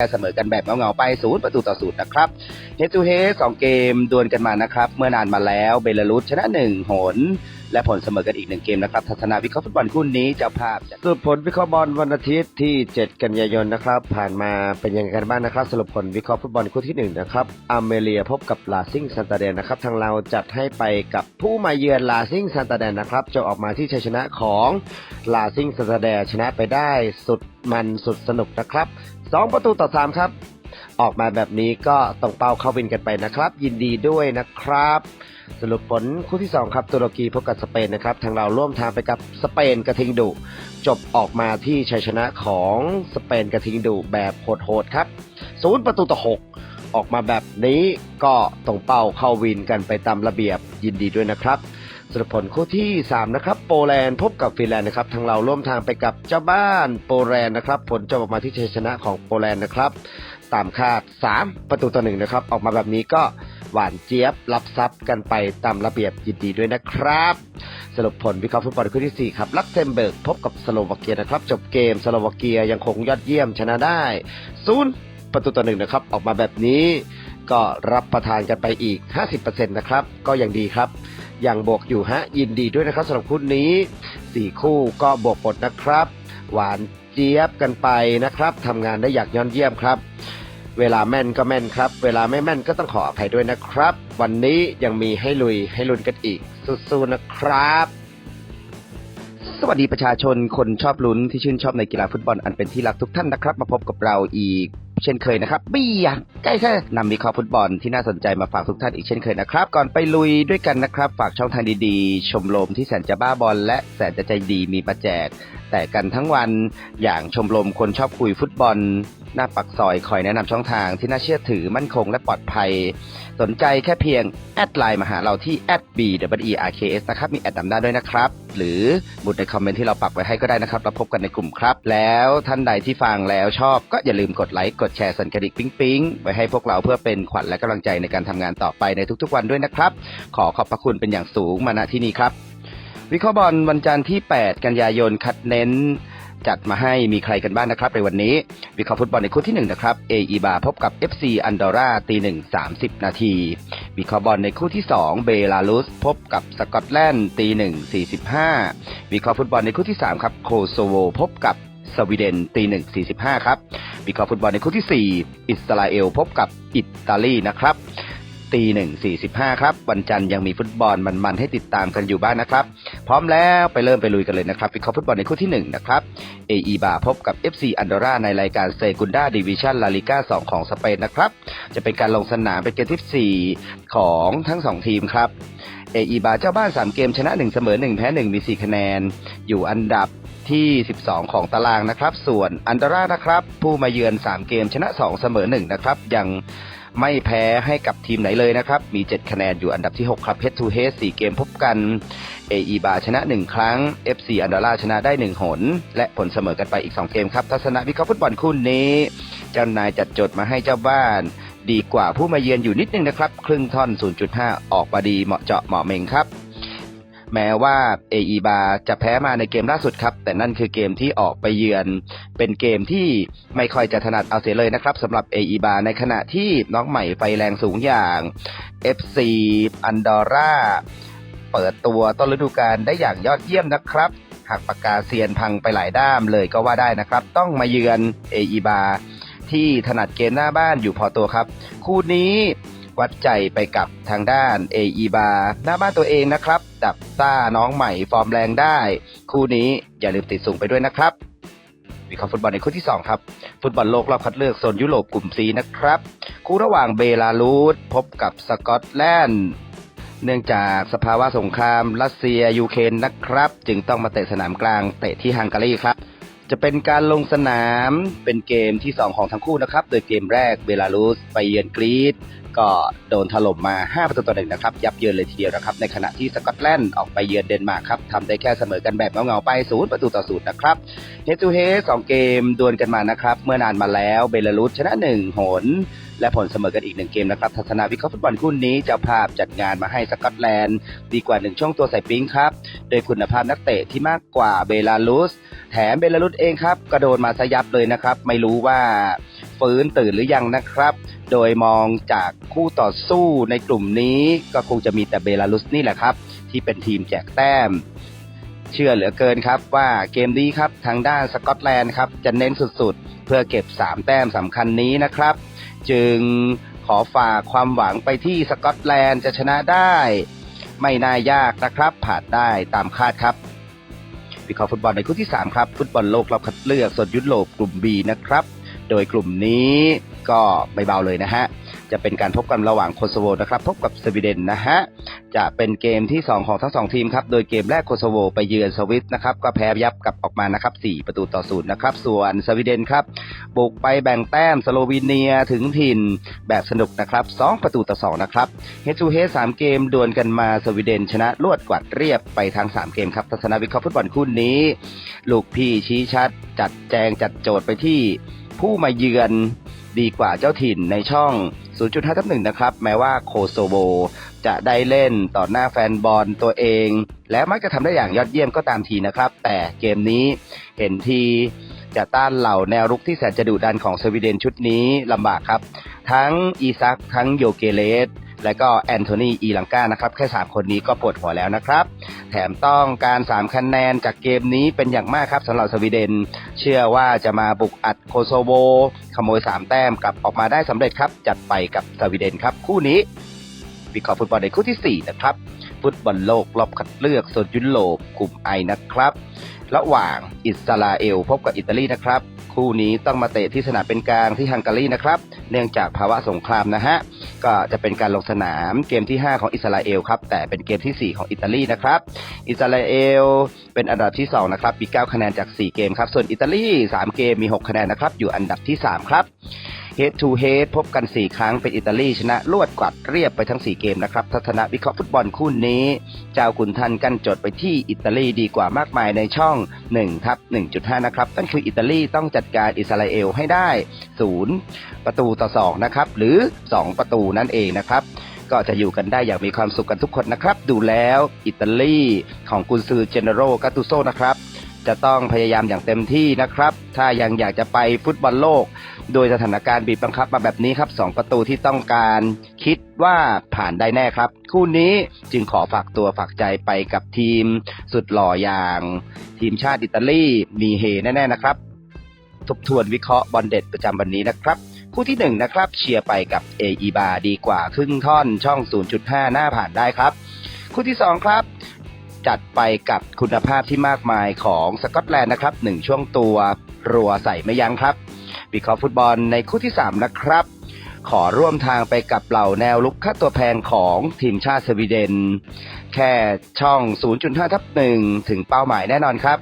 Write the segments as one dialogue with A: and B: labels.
A: เสมอกันแบบเงาๆไปศูนย์ประตูต่อศูนย์นะครับเฮตูเฮสองเกมดวลกันมานะครับเมื่อนานมาแล้วเบลารุสชนะหนึ่งหน และผลเสมอกันอีกหนึ่งเกมนะครับทัศนาวิเคราะห์ฟุตบอลคู่นี้เจ้าภาพ
B: สรุปผลวิเคราะห์บอลวันอาทิตย์ที่ 7 กันยายนนะครับ ผ่านมาเป็นยังไงกันบ้างนะครับ สรุปผลวิเคราะห์ฟุตบอลคู่ที่ 1 นะครับอเมเรียพบกับลาซิงซันตาเดนนะครับทางเราจัดให้ไปกับผู้มาเยือนลาซิงซันตาเดนนะครับจะออกมาที่ชัยชนะของลาซิงซันตาเดนชนะไปได้สุดมันสุดสนุกนะครับ 2 ประตูต่อ 3 ครับ ออกมาแบบนี้ก็ต้องเป้าเข้าวินกันไปนะครับ ยินดีด้วยนะครับ สรุปผลคู่ที่ 2 ครับตุรกีพบกับสเปนนะครับ ทางเราร่วมทางไปกับสเปนกระทิงดุจบออกมาที่ชัยชนะของสเปนกระทิงดุแบบโหดๆครับศูนย์ประตูต่อ 6 ออกมาแบบนี้ก็ตรงเป้าเข้าวินกันไปตามระเบียบยินดีด้วยนะครับ สรุปผลคู่ที่ 3 นะครับ โปแลนด์พบกับฟินแลนด์นะครับทางเราร่วมทางไปกับเจ้าบ้านโปแลนด์นะครับผลจบออกมาที่ชัยชนะของโปแลนด์นะครับตามคาด 3 ประตูต่อหนึ่งนะครับ ออกมาแบบนี้ก็หวานเจี๊ยบรับทรัพย์กันไปตามระเบียบยินดีด้วยนะครับ สรุปผลวิเคราะห์ฟุตบอลคู่ที่ 4 ครับลักเซมเบิร์กพบกับสโลวาเกียนะครับ จบเกมสโลวาเกียยังคงยอดเยี่ยมชนะได้ศูนย์ประตูต่อหนึ่งนะครับ ออกมาแบบนี้ ก็รับประทานกันไปอีก 50%นะครับ ก็ยังดีครับ ยังบวกอยู่ฮะ ยินดีด้วยนะครับสำหรับคู่นี้4คู่ก็บวกหมดนะครับ หวานเจี๊ยบกันไปนะครับทำงานได้อย่างยอดเยี่ยมครับ เวลาแม่นก็แม่นครับ เวลาไม่แม่นก็ต้องขออภัยด้วยนะครับ วันนี้ยังมีให้ลุยให้ลุ้นกันอีกสู้ๆนะครับ
A: สวัสดีประชาชนคนชอบลุ้นที่ชื่นชอบในกีฬาฟุตบอลอันเป็นที่รักทุกท่านนะครับ มาพบกับเราอีก เช่นเคยนะครับเบียร์ใกล้แค่นำวิเคราะห์ฟุตบอลที่น่าสนใจมาฝากทุกท่านอีกเช่นเคยนะครับ ก่อนไปลุยด้วยกันนะครับ ฝากช่องทางดีๆ ชมรมที่แสนจะบ้าบอล และแสนจะใจดีมีประแจก แต่กันทั้งวันอย่างชมรมคนชอบคุยฟุตบอล หน้าปักซอยคอยแนะนำช่องทางที่น่าเชื่อถือมั่นคงและปลอดภัย สนใจแค่เพียง แอดไลน์มาหาเราที่ b w e r k s นะครับ มีแอดนำหน้าด้วยนะครับ หรือบุดในคอมเมนต์ที่เราปักไว้ให้ก็ได้นะครับ เราพบกันในกลุ่มครับ แล้วท่านใดที่ฟังแล้วชอบก็อย่าลืมกดไลค์กดแชร์สันกระดิกปิ๊งปิ๊งไว้ให้พวกเราเพื่อเป็นขวัญและกำลังใจในการทำงานต่อไปในทุกๆวันด้วยนะครับ ขอขอบพระคุณเป็นอย่างสูงมาณที่นี้ครับวิเคราะห์บอลวันจันทร์ที่ 8 กันยายนคัดเน้น จัดมาให้มีใครกันบ้างนะครับ ในวันนี้วิเคราะห์ฟุตบอลในคู่ที่1นะครับเออีบาพบกับ FC อันดอร่าตีหนึ่งสามสิบนาทีวิเคราะห์บอลในคู่ที่ 2 เบลารุส พบกับสกอตแลนด์ตีหนึ่งสี่สิบห้าวิเคราะห์ฟุตบอลในคู่ที่3ครับโคโซโวพบกับสวีเดนตีหนึ่งสี่สิบห้าครับวิเคราะห์ฟุตบอลในคู่ที่ 4 อิสราเอลพบกับอิตาลีนะครับ ตีหนึ่งสี่สิบห้าครับ วันจันทร์ยังมีฟุตบอลมันๆให้ติดตามกันอยู่บ้างนะครับ พร้อมแล้วไปเริ่มไปลุยกันเลยนะครับวิเคราะห์ฟุตบอลในคู่ที่1นะครับเออีบาพบกับ FC อันดอร่าในรายการเซกุนดาดิวิชันลาลิก้า2ของสเปนนะครับ จะเป็นการลงสนามเป็นเกมที่4ของทั้ง2ทีมครับเออีบาเจ้าบ้าน 3 เกมชนะ 1 เสมอ 1 แพ้ 1 มี 4 คะแนน อยู่อันดับ ที่ 12 ของตารางนะครับ ส่วนอันดอร่านะครับ ผู้มาเยือน 3 เกมชนะ 2 เสมอ 1 นะครับ ยังไม่แพ้ให้กับทีมไหนเลยนะครับ มี 7 คะแนนอยู่อันดับที่ 6 ครับ Head to Head 4เกมพบกันเออีบาชนะ 1 ครั้ง FC อันดอร่าชนะได้ 1 หน และผลเสมอกันไปอีก 2 เกมครับ ทัศนวิเคราะห์ฟุตบอลคู่นี้ เจ้านายจัดจดมาให้เจ้าบ้าน ดีกว่าผู้มาเยือนอยู่นิดนึงนะครับ ครึ่งท่อน 0.5 ออกมาดีเหมาะเจาะเหมาะเมงครับ แม้ว่าเออีบาจะแพ้มาในเกมล่าสุดครับ แต่นั่นคือเกมที่ออกไปเยือน เป็นเกมที่ไม่ค่อยจะถนัดเอาเสียเลยนะครับสำหรับเออีบาในขณะที่น้องใหม่ไฟแรงสูงอย่าง FC อันดอร่าเปิดตัวต้นฤดูกาลได้อย่างยอดเยี่ยมนะครับหากปากกาเซียนพังไปหลายด้ามเลยก็ว่าได้นะครับ ต้องมาเยือนเออีบาที่ถนัดเกมหน้าบ้านอยู่พอตัวครับ คู่นี้ วัดใจไปกับทางด้านเออีบาหน้าบ้านตัวเองนะครับ ดับซ่าน้องใหม่ฟอร์มแรงได้ คู่นี้อย่าลืมติดสูงไปด้วยนะครับวิเคราะห์ฟุตบอลในคู่ที่ 2 ครับ ฟุตบอลโลกรอบคัดเลือกโซนยุโรปกลุ่ม C นะครับ คู่ระหว่างเบลารุสพบกับสกอตแลนด์เนื่องจากสภาวะสงครามรัสเซียยูเครนนะครับ จึงต้องมาเตะสนามกลางเตะที่ฮังการีครับ จะเป็นการลงสนามเป็นเกมที่ 2 ของทั้งคู่นะครับ โดยเกมแรกเบลารุสไปเยือนกรีซก็โดนถล่มมา 5 ประตูต่อหนึ่งนะครับ ยับเยินเลยทีเดียวนะครับ ในขณะที่สกอตแลนด์ออกไปเยือนเดนมาร์กครับทำได้แค่เสมอกันแบบเงาๆไปศูนย์ประตูต่อศูนย์นะครับเฮตูเฮสองเกมดวลกันมานะครับ เมื่อนานมาแล้วเบลารุสชนะ 1 หน และผลเสมอกันอีกหนึ่งเกมนะครับทัศนาวิเคราะห์ฟุตบอลคู่นี้เจ้าภาพจัดงานมาให้สกอตแลนด์ ดีกว่าหนึ่งช่วงตัวใส่ปิ๊งครับ โดยคุณภาพนักเตะที่มากกว่าเบลารุส แถมเบลารุสเองครับกระโดดมาซะยับเลยนะครับ ไม่รู้ว่าฟื้นตื่นหรือยังนะครับ โดยมองจากคู่ต่อสู้ในกลุ่มนี้ก็คงจะมีแต่เบลารุสนี่แหละครับ ที่เป็นทีมแจกแต้มเชื่อเหลือเกินครับว่าเกมนี้ครับทางด้านสกอตแลนด์ครับจะเน้นสุดๆ เพื่อเก็บ 3 แต้มสำคัญนี้นะครับ จึงขอฝากความหวังไปที่สกอตแลนด์จะชนะได้ ไม่น่ายากนะครับ ผ่านได้ตามคาดครับวิเคราะห์ฟุตบอลในคู่ที่ 3 ครับ ฟุตบอลโลกรอบคัดเลือกโซนยุโรปกลุ่ม B นะครับ โดยกลุ่มนี้ก็ไม่เบาเลยนะฮะ จะเป็นการพบกันระหว่างโคโซโวนะครับ พบกับสวีเดนนะฮะ จะเป็นเกมที่ 2 ของทั้ง 2 ทีมครับ โดยเกมแรกโคโซโวไปเยือนสวิตนะครับ ก็แพ้ยับกลับออกมานะครับ 4 ประตูต่อศูนย์นะครับ ส่วนสวีเดนครับ บุกไปแบ่งแต้มสโลวีเนียถึงถิ่นแบบสนุกนะครับ 2 ประตูต่อ 2 นะครับเฮ d ูเฮสามเกมดวลกันมาสวีเดน ชนะรวดกวาดเรียบไปทั้ง3 เกมครับ ทัศนวิเคราะห์ฟุตบอลคู่นี้ ลูกพี่ชี้ชัด จัดแจงจัดโจทย์ไปที่ผู้มาเยือนดีกว่าเจ้าถิ่นในช่อง 0.5ทับหนึ่งนะครับ แม้ว่าโคโซโวจะได้เล่นต่อหน้าแฟนบอลตัวเอง และมักจะทำได้อย่างยอดเยี่ยมก็ตามทีนะครับ แต่เกมนี้เห็นทีจะต้านเหล่าแนวรุกที่แสนจะดุดันของสวีเดนชุดนี้ลำบากครับ ทั้งอีซักทั้งโยเกเลส และก็แอนโทนีอีลังกานะครับแค่ 3 คนนี้ก็ปวดหัวแล้วนะครับ แถมต้องการ 3 คะแนนจากเกมนี้เป็นอย่างมากครับสำหรับสวีเดน เชื่อว่าจะมาบุกอัดโคโซโว ขโมย 3 แต้มกลับออกมาได้สำเร็จครับ จัดไปกับสวีเดนครับ คู่นี้วิเคราะห์ฟุตบอลในคู่ที่ 4 นะครับ ฟุตบอลโลกรอบคัดเลือกโซนยุโรปกลุ่มไอนะครับ ระหว่างอิสราเอลพบกับอิตาลีนะครับ คู่นี้ต้องมาเตะที่สนามเป็นกลางที่ฮังการีนะครับ เนื่องจากภาวะสงครามนะฮะ ก็จะเป็นการลงสนามเกมที่ 5 ของอิสราเอลครับ แต่เป็นเกมทีสี่4 ของอิตาลีนะครับ อิสราเอลเป็นอันดับที่ 2 นะครับมี9คะแนนจาก 4 เกมครับ ส่วนอิตาลี 3 เกมมี 6 คะแนนนะครับ อยู่อันดับที่ 3 ครับ Head to Head พบกัน 4 ครั้งเป็นอิตาลีชนะรวดกวาดเรียบไปทั้ง 4 เกมนะครับ ทัศนวิเคราะห์ฟุตบอลคู่นี้ เจ้าขุนทันกันจดไปที่อิตาลีดีกว่ามากมายในช่อง1ทับ1.5 นะครับนั่นคืออิตาลีต้องจัดการอิสราเอลให้ได้ 0 ประตูต่อ 2 นะครับ หรือ 2 ประตูนั่นเองนะครับก็จะอยู่กันได้อย่างมีความสุขกันทุกคนนะครับ ดูแล้วอิตาลีของกุนซือเจเนโรกาตุโซนะครับ จะต้องพยายามอย่างเต็มที่นะครับ ถ้ายังอยากจะไปฟุตบอลโลก โดยสถานการณ์บีบบังคับมาแบบนี้ครับสองประตูที่ต้องการคิดว่าผ่านได้แน่ครับ คู่นี้จึงขอฝากตัวฝากใจไปกับทีมสุดหล่ออย่าง ทีมชาติอิตาลีมีเฮแน่ๆนะครับ ทบทวนวิเคราะห์บอลเด็ดประจำวันนี้นะครับคู่ที่หนึ่งนะครับเชียร์ไปกับเออีบาดีกว่าครึ่งท่อนช่อง 0.5 หน้าผ่านได้ครับ คู่ที่สองครับ จัดไปกับคุณภาพที่มากมายของสกอตแลนด์นะครับหนึ่งช่วงตัวรัวใส่ไม่ยั้งครับวิเคราะห์ฟุตบอลในคู่ที่ 3 นะครับ ขอร่วมทางไปกับเหล่าแนวลุกค่าตัวแพงของทีมชาติสวีเดน แค่ช่อง 0.5 ทับ1ถึงเป้าหมายแน่นอนครับ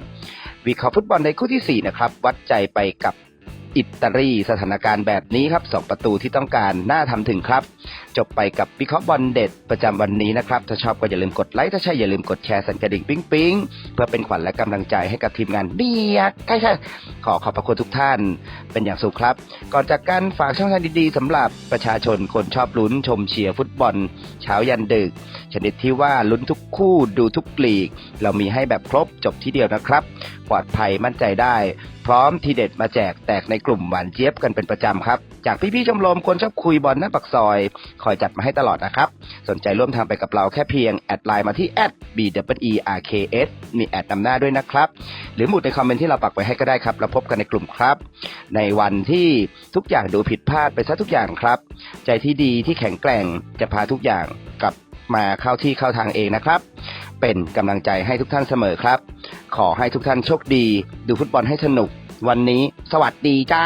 A: วิเคราะห์ฟุตบอลในคู่ทีสี่ 4 นะครับ วัดใจไปกับอิตาลีสถานการณ์แบบนี้ครับสองประตูที่ต้องการน่าทำถึงครับ จบไปกับวิเคราะห์บอลเด็ดประจำวันนี้นะครับ ถ้าชอบก็อย่าลืมกดไลค์ ถ้าใช่อย่าลืมกดแชร์สั่นกระดิ่งปิ๊งปิ๊งเพื่อเป็นขวัญและกำลังใจให้กับทีมงานเบียกใช่ใช่ขอขอบพระคุณทุกท่านเป็นอย่างสูงครับ ก่อนจากกันฝากช่องทางดีๆสำหรับประชาชนคนชอบลุ้นชมเชียร์ฟุตบอล เช้ายันดึก ชนิดที่ว่าลุ้นทุกคู่ดูทุกลีก เรามีให้แบบครบจบที่เดียวนะครับ ปลอดภัยมั่นใจได้ พร้อมทีเด็ดมาแจกแตกในกลุ่มหวานเจี๊ยบกันเป็นประจำครับ จากพี่ๆชมรมคนชอบคุยบอลหน้าปักซอยอยจัดมาให้ตลอดนะครับ สนใจร่วมทางไปกับเราแค่เพียง แอดไลน์มาที่ b w e r k s มีแอดนำหน้าด้วยนะครับ หรือหมุดในคอมเมนต์ที่เราปักไว้ให้ก็ได้ครับแล้วพบกันในกลุ่มครับ ในวันที่ทุกอย่างดูผิดพลาดไปซะทุกอย่างครับ ใจที่ดีที่แข็งแกร่งจะพาทุกอย่างกลับมาเข้าที่เข้าทางเองนะครับ เป็นกำลังใจให้ทุกท่านเสมอครับ ขอให้ทุกท่านโชคดี ดูฟุตบอลให้สนุก วันนี้ สวัสดีจ้า